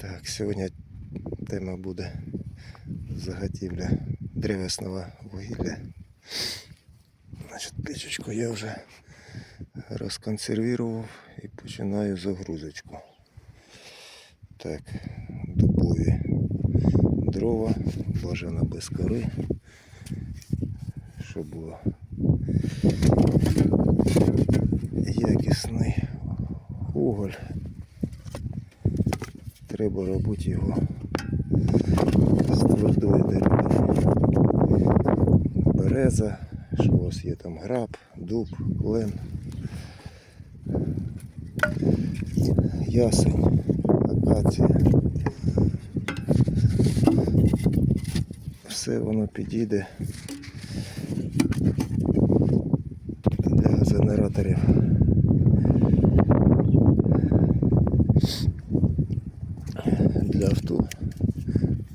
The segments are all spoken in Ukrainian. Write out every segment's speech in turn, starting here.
Так, сьогодні тема буде заготівля древесного вугілля. Значить, печечку я вже розконсервував і починаю загрузочку. Так, дубові дрова, бажано без кори, щоб було якісний уголь. Треба робити його з твердої деревини. Береза, що у вас є там граб, дуб, клен, ясень, акація. Все воно підійде для генераторів. для авто.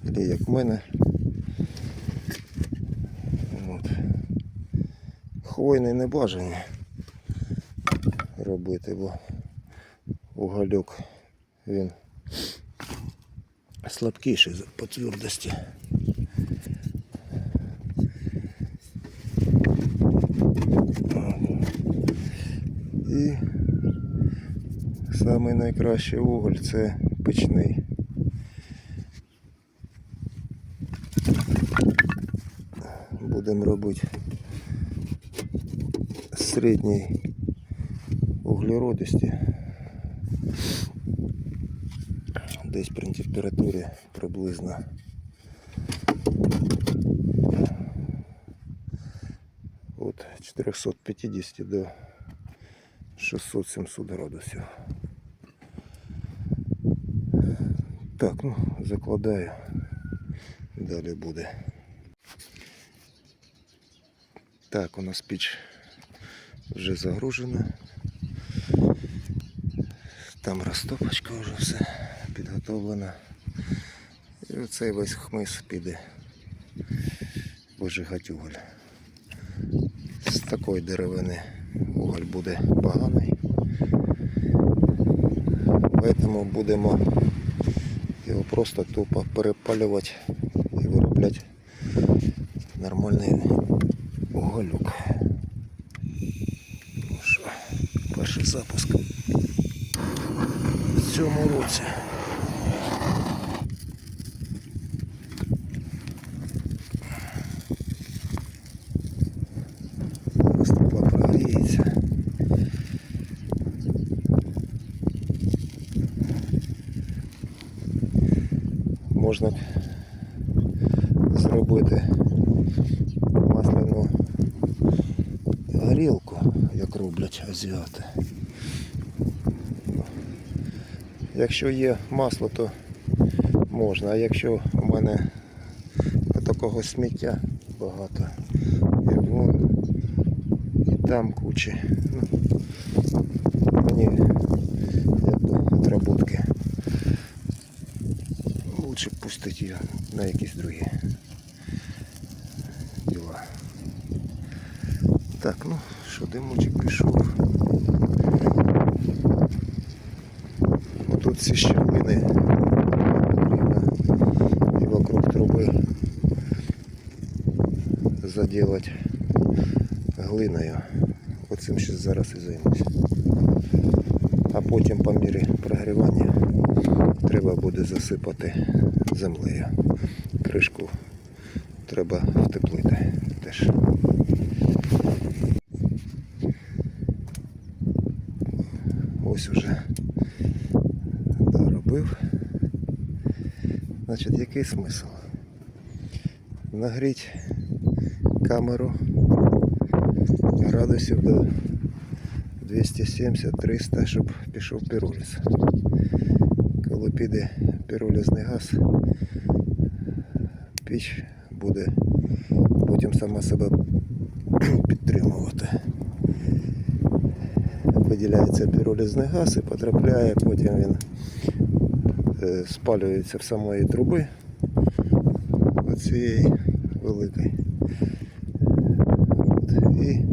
Или як в мене. От. Хвойний не бажані робити, бо угольок він слабкіший по твердості. І найкращий уголь це печний. Будемо робити середній углеродисті. Десь при температурі приблизно от 450 до 600-700 градусів. Так, ну, закладаю. Далі буде. Так, у нас піч вже загружена. Там розтопочка вже все підготовлена. І оцей весь хмиз піде вижигати уголь. З такої деревини уголь буде поганий. Тому будемо його просто тупо перепалювати і виробляти нормальний уголюк. Ну що, перший запуск в цьому році. Можна зробити азіати. Якщо є масло, то можна, а якщо у мене такого сміття багато, як вон, і там кучі, ну, мені отработки. Лучше пустити її на якісь другі діла. Так, ну що, димочок пішов. Ці щілини потрібно і вокруг труби заділати глиною. Оцим ще зараз і займусь. А потім по мірі прогрівання треба буде засипати землею. Кришку треба втеплити теж. Значить, який смисл? Нагріть камеру градусів до 270-300, щоб пішов піроліз. Коли піде піролізний газ, піч буде потім сама себе підтримувати. Виділяється піролізний газ і потрапляє, потім він спалюється в самої труби оцієї великої. От. І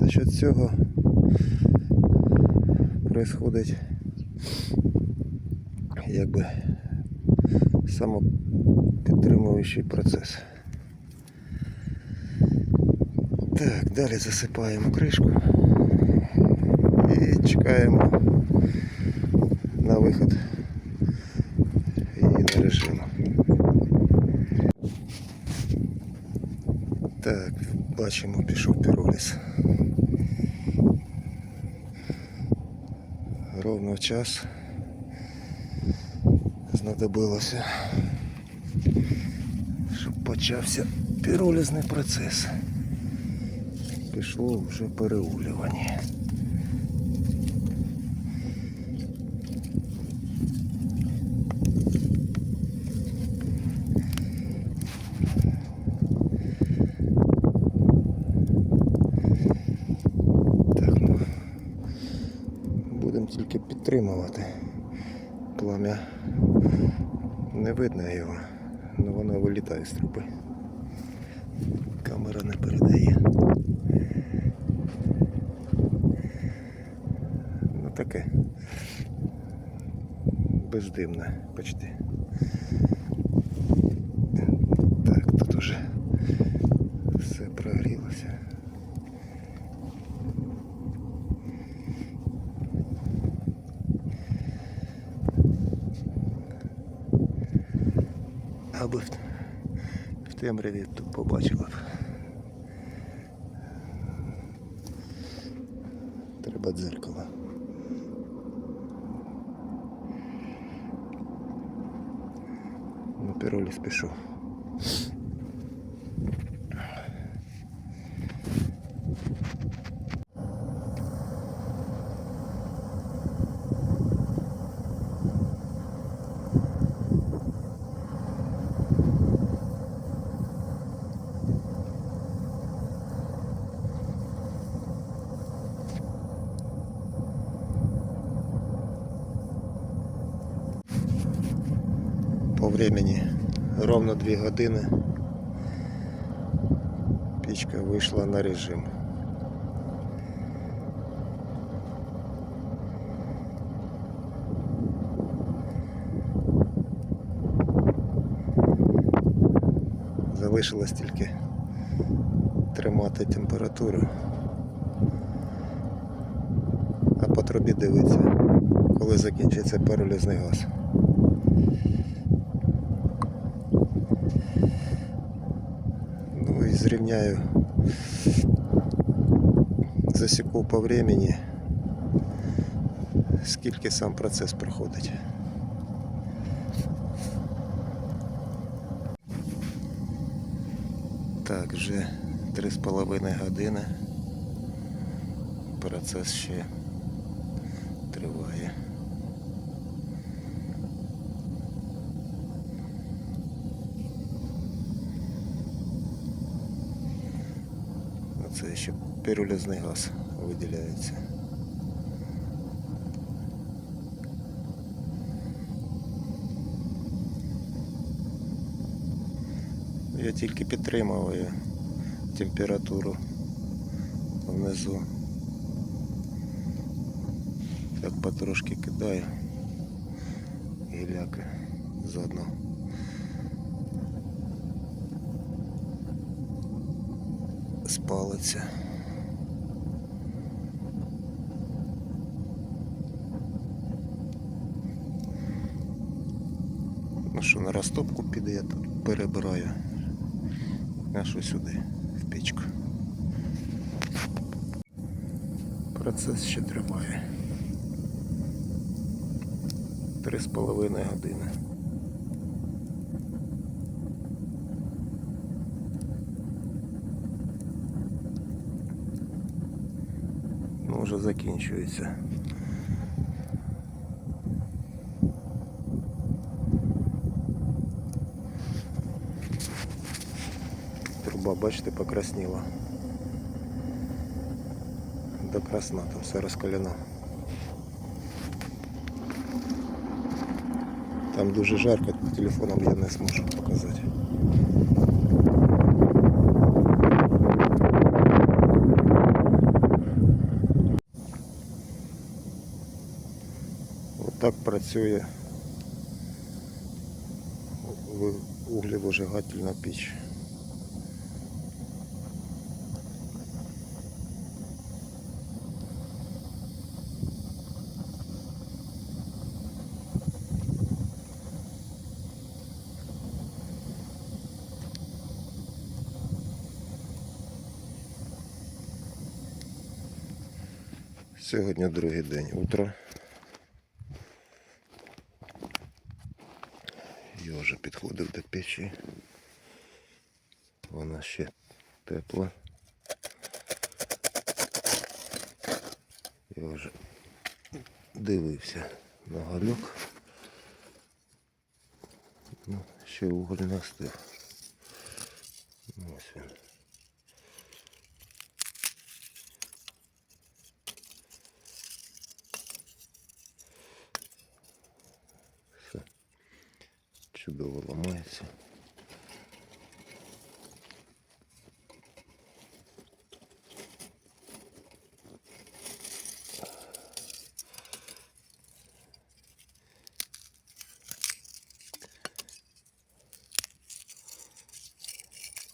за счет цього происходить якби самопідтримуючий процес. Так, далі засипаємо кришку і чекаємо на виход і на режим. Так, бачимо, пішов піроліз. Ровно час знадобилося, щоб почався піролізний процес. Пішло вже переулювання. Тільки підтримувати плам'я. Не видно його, але воно вилітає з труби. Камера не передає. Ну таке. Бездимне почти. темряві тут побачила б. Треба дзеркало. На піролі спішу. Времени ровно 2 години пічка вийшла на режим. Залишилось тільки тримати температуру, а по трубі дивитися, коли закінчиться перелізний газ. Зрівняю засіку по времени, скільки сам процес проходить. Так, вже 3,5 години. Процес ще триває. Ще піролізний газ виділяється. Я тільки підтримую температуру внизу. Так потрошки кидаю гіляки заодно. Спалиться. Ну що, на розтопку піде, я тут перебираю. Що сюди, в печку. Процес ще триває. Три з половиною години. Ну, вже закінчується. Труба, бачите, покрасніла. До красна, там все розкалено. Там дуже жарко, телефоном я не зможу показати. працює углевыжигательна піч. Сьогодні другий день утро. Я вже підходив до печі. Вона ще тепла. Я вже дивився на галюк. Ну, ще уголь настив. Ось він. Все. Чудово ламається.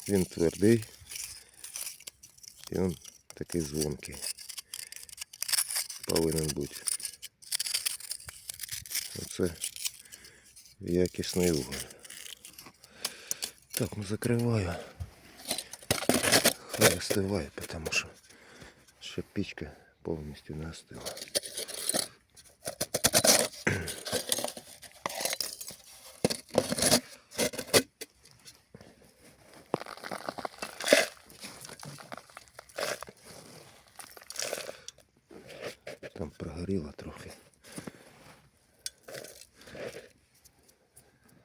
Він твердий і він такий дзвонкий. Повинен бути. Оце якісний уголь. Так, ну закриваю. Хай остиває, тому що ще пічка повністю не остила.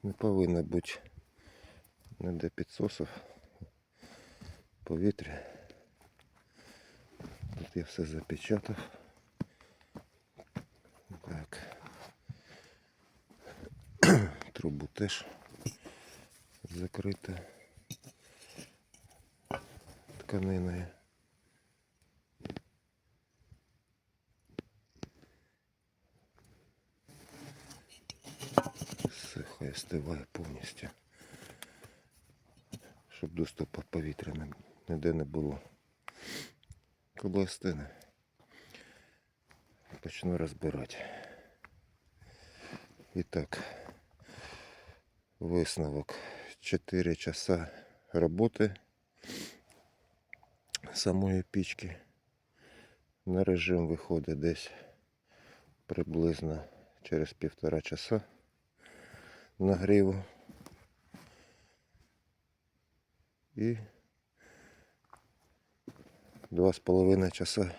Не повинно бути ніде підсосів повітря. Тут я все запечатав. Так. Трубу теж закрита тканиною. Все хай остиває повністю. Щоб доступу повітря ніде не було. Коли остине, почну розбирати. І так, висновок. 4 часа роботи самої пічки. На режим виходить десь приблизно через півтора часа нагріву. І два з половиною часа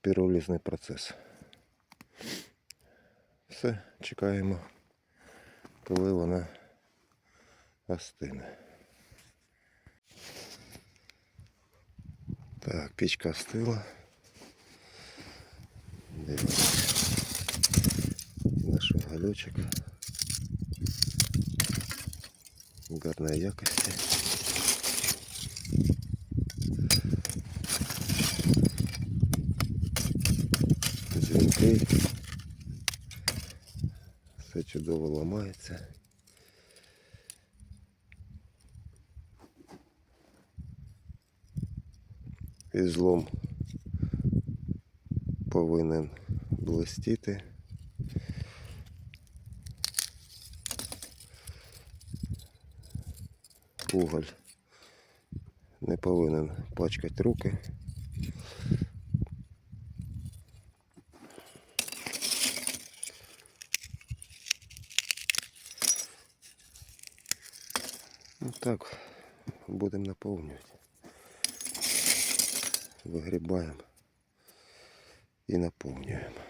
піролізний процес. Все, чекаємо, коли вона остине. Так, пічка остила. Дивимось. Уголечек. Гарної якості. Дзвінки. Все чудово ламається. І злом повинен блистіти. Уголь не повинен пачкати руки. Ну так, будемо наповнювати. Вигрібаємо і наповнюємо.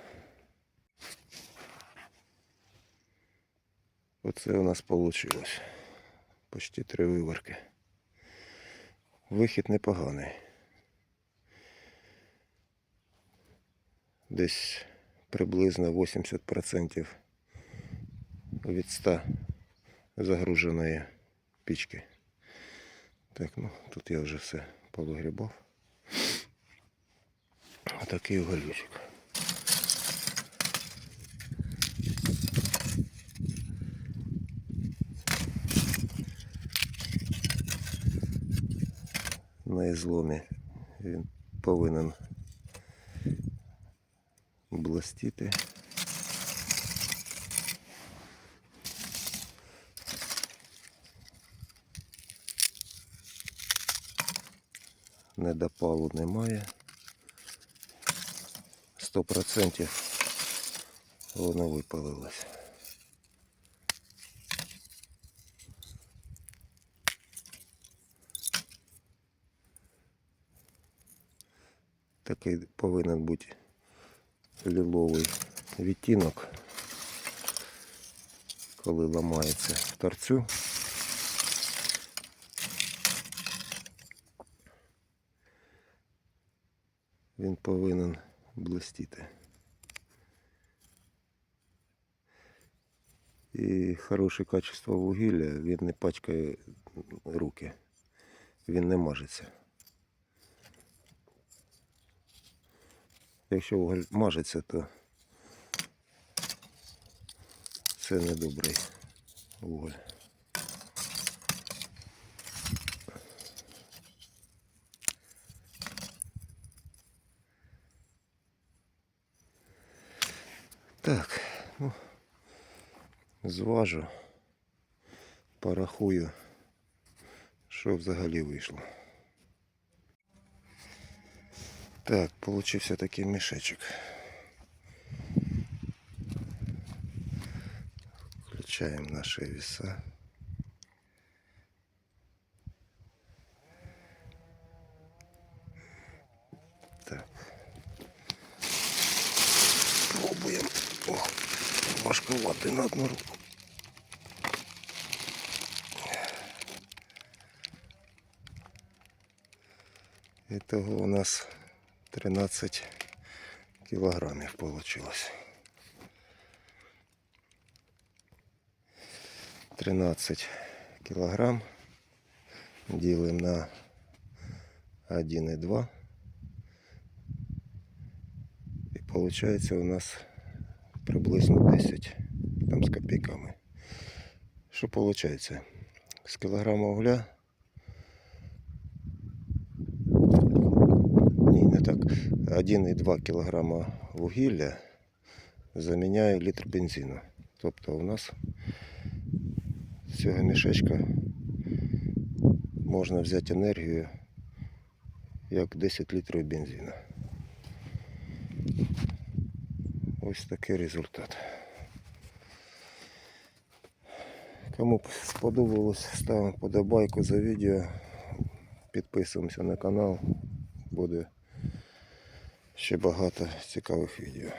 Оце у нас вийшло. Почти три виварки. Вихід непоганий. Десь приблизно 80% від 100 загруженої пічки. Так, ну тут я вже все повигрібав. Отакий уголючок. На ізломі. Він повинен блистіти. Недопалу немає. 100% воно випалилось. Такий повинен бути ліловий відтінок, коли ламається торцю. Він повинен блистіти. І хороше качество вугілля, він не пачкає руки, він не мажеться. Якщо вуголь мажеться, то це не добрий вуголь. Так, ну, зважу, порахую, що взагалі вийшло. Так, получився такий мішечок. Включаємо наші веса. Так. Пробуємо. О, важковато на одну руку. Итого у нас 13 килограммов получилось. 13 килограмм делаем на 1,2 и получается у нас приблизно 10 там с копейками. Что получается? С килограмма угля Ні, не так. 1,2 кг вугілля заміняє літр бензину. Тобто у нас з цього мішечка можна взяти енергію як 10 літрів бензину. Ось такий результат. Кому сподобалось, ставимо подобайку за відео, підписуємося на канал, буде ще багато цікавих відео.